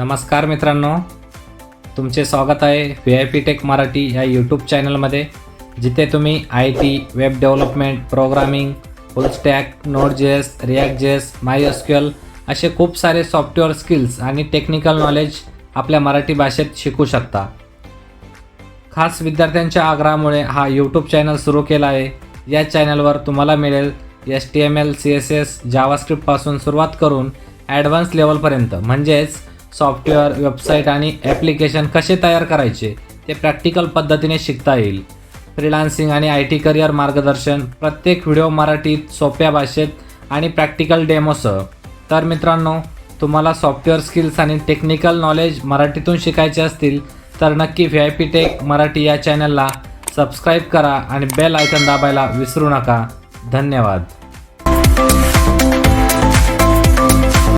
नमस्कार मित्रांनो. तुमचे स्वागत आहे V I P tech Marathi या यूट्यूब चॅनलमध्ये जिथे तुम्ही I T web development programming full stack node J S react J S असे खूप सारे सॉफ्टवेअर स्किल्स आणि टेक्निकल नॉलेज आपल्या मराठी भाषेत शिकू शकता. खास विद्यार्थ्यांच्या आग्रहामुळे हा यूट्यूब चॅनल सुरू केला आहे. या चॅनलवर तुम्हाला मिळेल H T M L C S S जावास्क्रिप्टपासून सुरुवात करून ॲडव्हान्स लेवलपर्यंत म्हणजेच सॉफ्टवेअर वेबसाईट आणि ॲप्लिकेशन कसे तयार करायचे ते प्रॅक्टिकल पद्धतीने शिकता येईल. फ्रीलान्सिंग आणि आय टी करिअर मार्गदर्शन प्रत्येक व्हिडिओ मराठीत सोप्या भाषेत आणि प्रॅक्टिकल डेमोसह. तर मित्रांनो तुम्हाला सॉफ्टवेअर स्किल्स आणि टेक्निकल नॉलेज मराठीतून शिकायचे असतील तर नक्की V I P tech Marathi या चॅनलला सबस्क्राईब करा आणि बेल आयकन दाबायला विसरू नका. धन्यवाद.